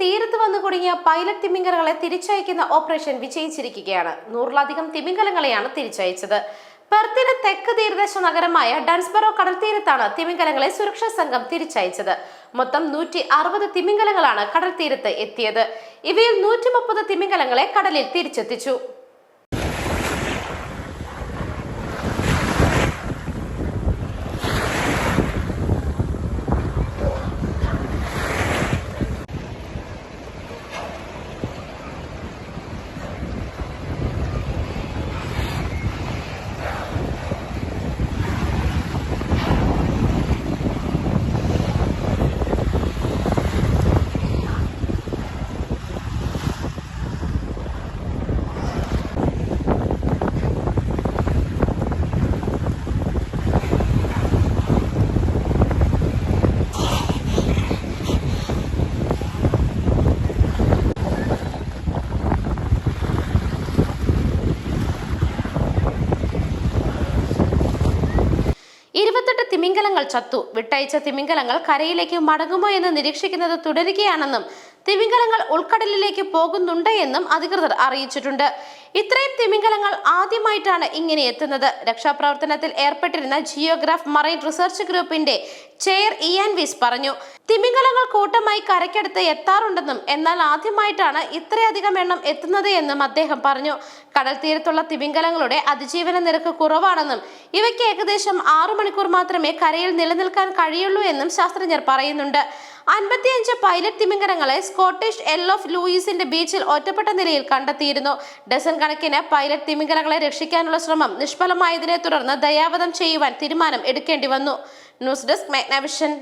തീരത്ത് വന്നു കുടുങ്ങിയ പൈലറ്റ് തിമിംഗലങ്ങളെ തിരിച്ചയക്കുന്ന ഓപ്പറേഷൻ വിജയിച്ചിരിക്കുകയാണ്. നൂറിലധികം തിമിംഗലങ്ങളെയാണ് തിരിച്ചയച്ചത്. പെർത്തിന് തെക്ക് തീരദേശ നഗരമായ ഡൺസ്ബറോ കടൽത്തീരത്താണ് തിമിംഗലങ്ങളെ സുരക്ഷാ സംഘം തിരിച്ചയച്ചത്. മൊത്തം നൂറ്റി അറുപത് തിമിംഗലങ്ങളാണ് കടൽ തീരത്ത് എത്തിയത്. ഇവയിൽ നൂറ്റി മുപ്പത് തിമിംഗലങ്ങളെ കടലിൽ തിരിച്ചെത്തിച്ചു. ഇരുപത്തെട്ട് തിമിംഗലങ്ങൾ ചത്തു. വിട്ടയച്ച തിമിംഗലങ്ങൾ കരയിലേക്ക് മടങ്ങുമോ എന്ന് നിരീക്ഷിക്കുന്നത് തുടരുകയാണെന്നും തിമിംഗലങ്ങൾ ഉൾക്കടലിലേക്ക് പോകുന്നുണ്ട് എന്നും അധികൃതർ അറിയിച്ചിട്ടുണ്ട്. ഇത്രയും തിമിംഗലങ്ങൾ ആദ്യമായിട്ടാണ് ഇങ്ങനെ എത്തുന്നത്. രക്ഷാപ്രവർത്തനത്തിൽ ഏർപ്പെട്ടിരുന്ന ജിയോഗ്രാഫ് മറൈൻ റിസർച്ച് ഗ്രൂപ്പിന്റെ ചെയർ ഇയാൻ വിസ് പറഞ്ഞു തിമിംഗലങ്ങൾ കൂട്ടമായി കരയ്ക്കടുത്ത് എത്താറുണ്ടെന്നും എന്നാൽ ആദ്യമായിട്ടാണ് ഇത്രയധികം എണ്ണം എത്തുന്നത് എന്നും അദ്ദേഹം പറഞ്ഞു. കടൽ തീരത്തുള്ള തിമിംഗലങ്ങളുടെ അതിജീവന നിരക്ക് കുറവാണെന്നും ഇവയ്ക്ക് ഏകദേശം ആറു മണിക്കൂർ മാത്രമേ കരയിൽ നിലനിൽക്കാൻ കഴിയുള്ളൂ എന്നും ശാസ്ത്രജ്ഞർ പറയുന്നുണ്ട്. അൻപത്തിയഞ്ച് പൈലറ്റ് തിമിംഗലങ്ങളെ സ്കോട്ടിഷ് എൽ ഓഫ് ലൂയിസിന്റെ ബീച്ചിൽ ഒറ്റപ്പെട്ട നിലയിൽ കണ്ടെത്തിയിരുന്നു. ഡസൻ കണക്കിന് പൈലറ്റ് തിമിംഗലങ്ങളെ രക്ഷിക്കാനുള്ള ശ്രമം നിഷ്ഫലമായതിനെ തുടർന്ന് ദയാവധം ചെയ്യുവാൻ തീരുമാനം എടുക്കേണ്ടി വന്നു. News desk Magnavision.